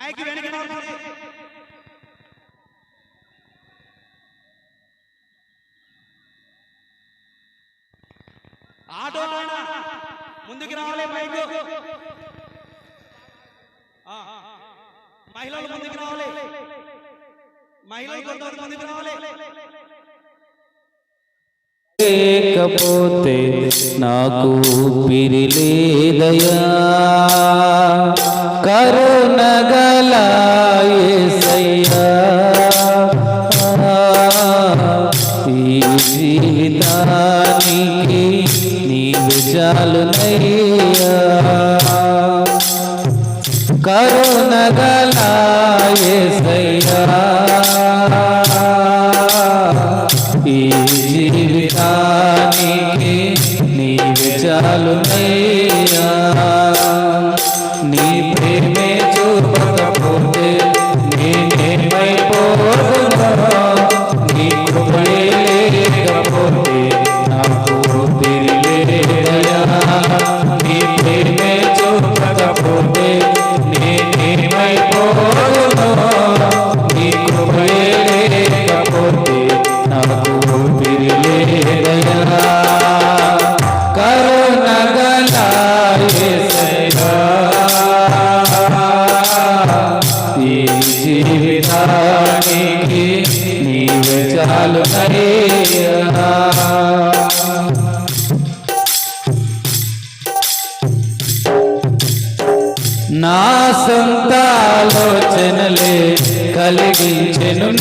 Mic వెనక auto ముందుకు రావాలి మైక్ మహిళలు ముందుకు రావాలి. మహిళలు కొంతమంది ముందుకు రావాలి. లేకపోతే నాకు పిరి లేదయా कर नगला ये सैया दानी नील जल नैया। कर नगला ये सैया दानी की नील जल नैया। रे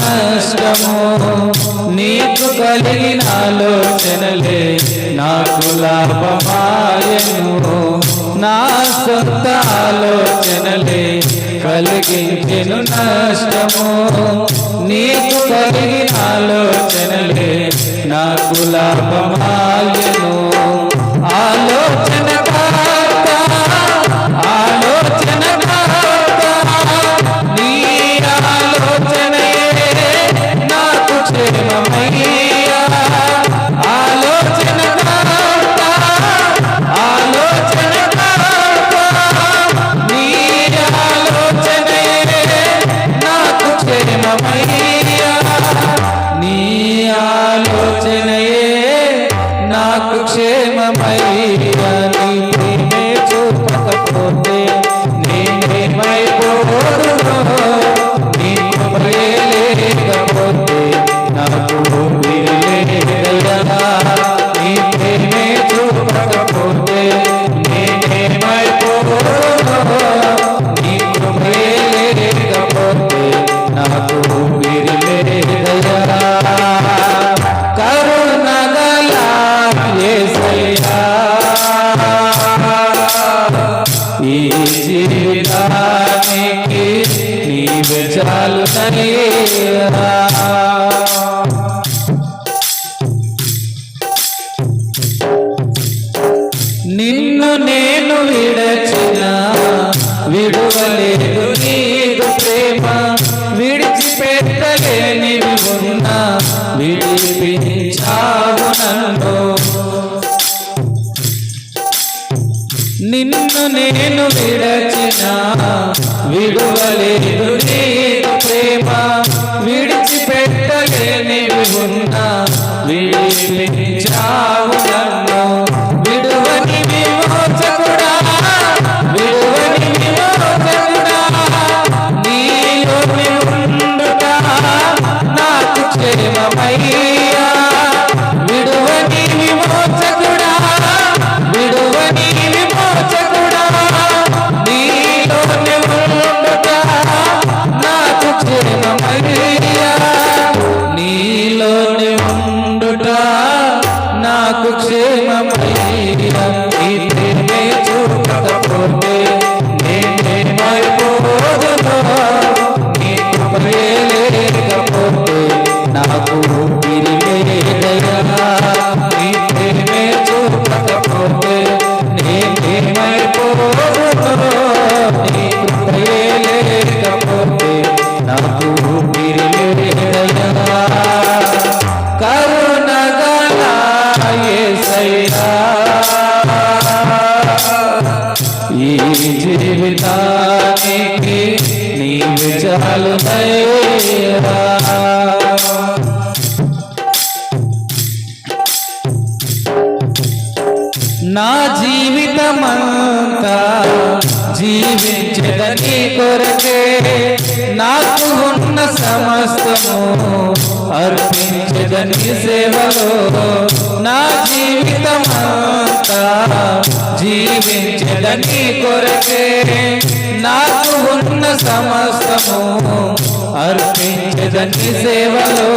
నష్టము నీకు కలిగిన ఆలోచనలే నాకు లాభమాయను నా సొంత ఆలోచనలే కలిగించెను నష్టము నీకు కలిగిన ఆలోచనలే నాకు లాభమాయను ఆలోచన నిన్ను నేను విడచిన విడువలేదు నీకు ప్రేమ విడిచిపెట్టలేని ఉన్నా విడిపించావు నన్ను. నిన్ను నేను విడచిన విడువలేదు నీ ప్రేమ విడిచిపెట్టలేనివి ఉన్నా విడిపించావు జీవితానికి నీ విజయాలు నా జీవితమంతా జీవించదని కొరకే నాకు ఉన్న సమస్తము అర్పించదని సేవలో నా జీవితమంతా జీవించడని కొరకే నాకు ఉన్న సమస్తము అర్పించదని సేవలో.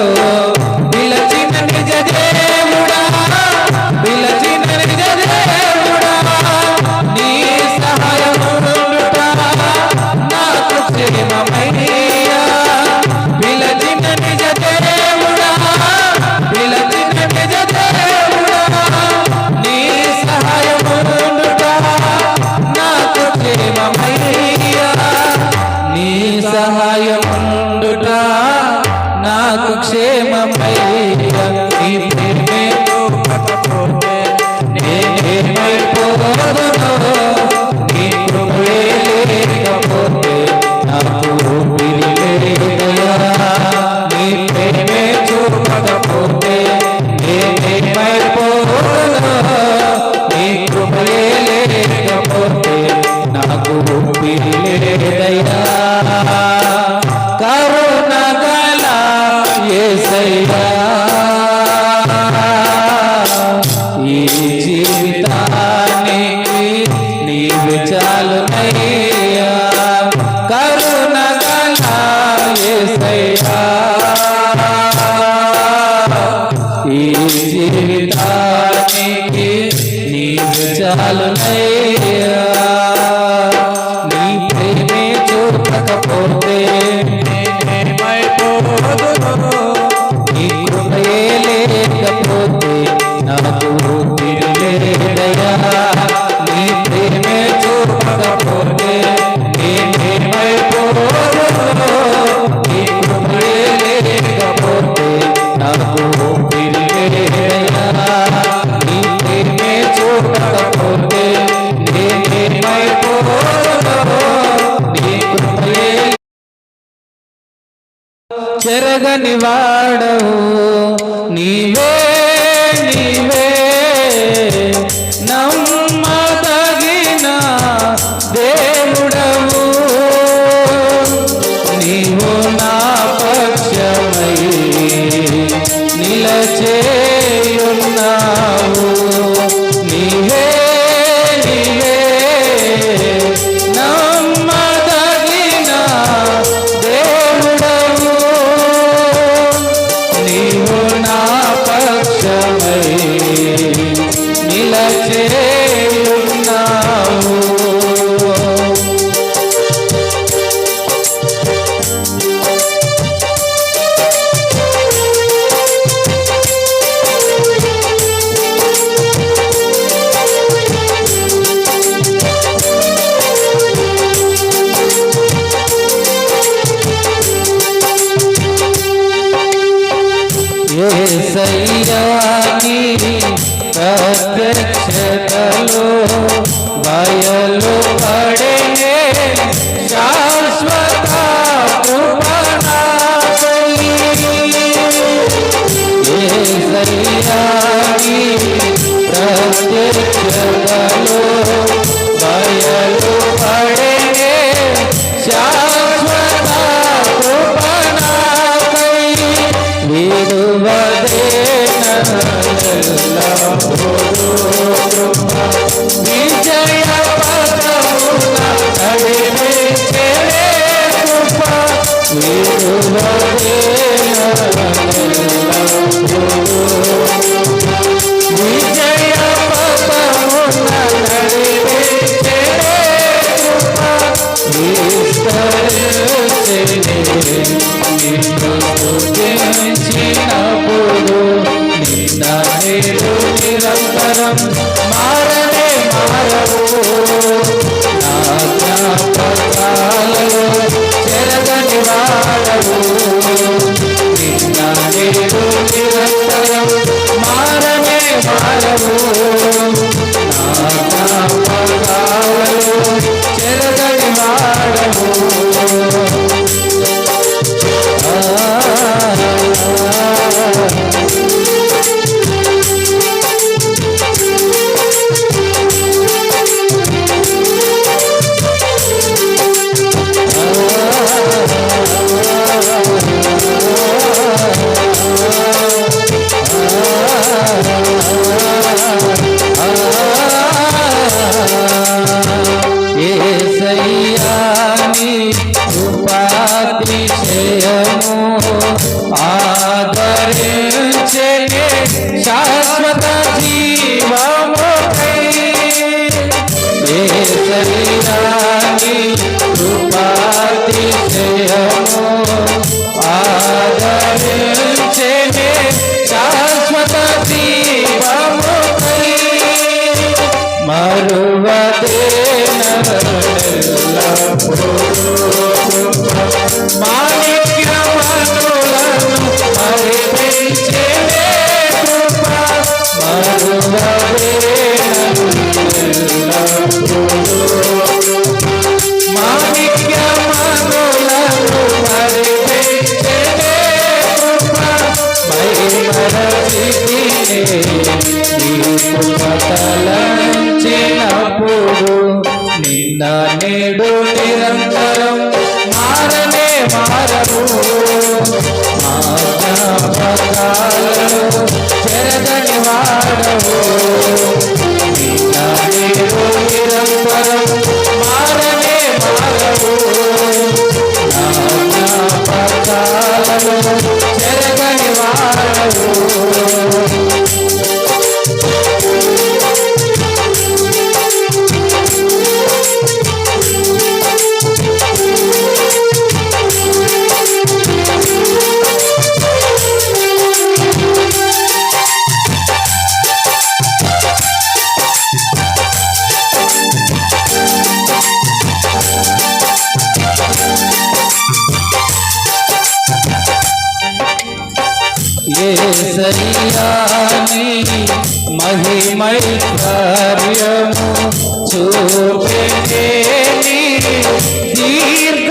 విలచిన నిజ దేవుడా బిలచి say ఏసయ్యాకి ప్రత్యక్షతలో బయలు పడే ఏసయ్యాని మహిమై కార్యము చూపెని దీర్ఘ